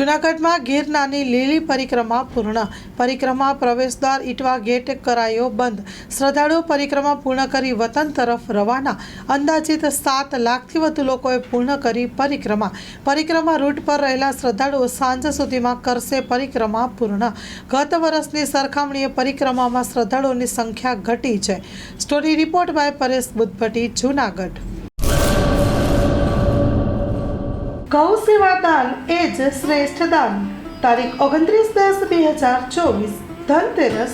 જૂનાગઢમાં ગિરનારની લીલી પરિક્રમા પૂર્ણ. પરિક્રમા પ્રવેશદ્વાર ઇટવા ગેટ કરાયો બંધ. શ્રદ્ધાળુઓ પરિક્રમા પૂર્ણ કરી વતન તરફ રવાના. અંદાજિત સાત લાખથી વધુ લોકોએ પૂર્ણ કરી પરિક્રમા. પરિક્રમા રૂટ પર રહેલા શ્રદ્ધાળુઓ સાંજ સુધીમાં કરશે પરિક્રમા પૂર્ણ. ગત વર્ષની સરખામણીએ પરિક્રમામાં શ્રદ્ધાળુઓની સંખ્યા ઘટી છે. Story report by Paresh Buddhabhatti, Junagadh. ગૌ સેવા દાન એ જ શ્રેષ્ઠ દાન. તારીખ ઓગણત્રીસ દસ બે હજાર ચોવીસ ધનતેરસ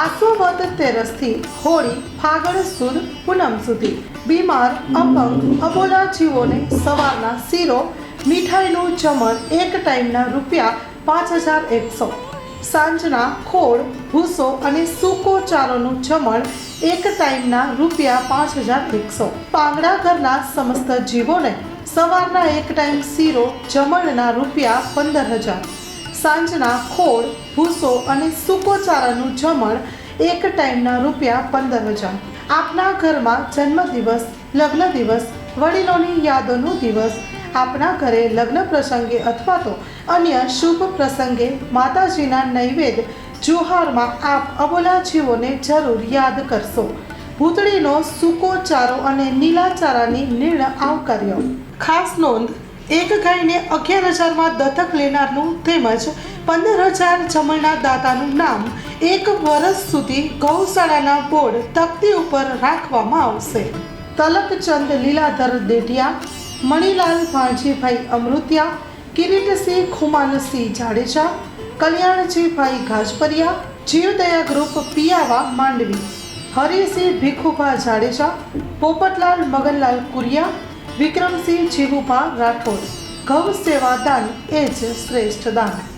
આસોવદ તેરસથી હોળી ફાગણ સુદ પૂનમ સુધી. બીમાર, અપંગ, અબોલા જીવોને સવારના શીરો, મીઠાઈનું જમણ એક ટાઈમના રૂપિયા પાંચ હજાર એકસો. સાંજના ખોળ, ભૂસો અને સૂકો ચારોનું જમણ એક ટાઈમના રૂપિયા પાંચ હજાર એકસો. પાંગડા ઘરના સમસ્ત જીવોને સવારના એક ટાઈમ શીરો જમણના રૂપિયા પંદર હજાર. સાંજના ખોળ, ભૂસો અને સૂકો ચારાનું જમણ એક ટાઈમના રૂપિયા પંદર હજાર. આપના ઘરમાં જન્મદિવસ, લગ્ન દિવસ, વડીલોની યાદોનો દિવસ, આપના ઘરે લગ્ન પ્રસંગે અથવા તો અન્ય શુભ પ્રસંગે માતાજીના નૈવેદ્ય, જુહારમાં આપ અબોલા જીવોને જરૂર યાદ કરશો. ભૂતળીનો સૂકો ચારો અને નીલા ચારાની નિર્ણય આવકાર્યો. ખાસ નોંધ, એક ગાયને અગિયાર હજારમાં દત્તક લેનારનું તેમજ પંદર હજાર જમણના દાતાનું નામ એક વર્ષ સુધી ગૌશાળાના બોર્ડ તકતી ઉપર રાખવામાં આવશે. તલકચંદ લીલાધર દેઢિયા મણિલાલ ભાણજીભાઈ અમૃતિયા, કિરીટસિંહ ખુમાનસિંહ જાડેજા, કલ્યાણજીભાઈ ગાજપરિયા, જીવદયા ગ્રુપ પિયાવા માંડવી. હરિસિંહ ભીખુભા જાડેજા, પોપટલાલ મગનલાલ કુરિયા, વિક્રમસિંહ જીવુભા રાઠોડ. ગૌ સેવા દાન એ જ શ્રેષ્ઠ દાન.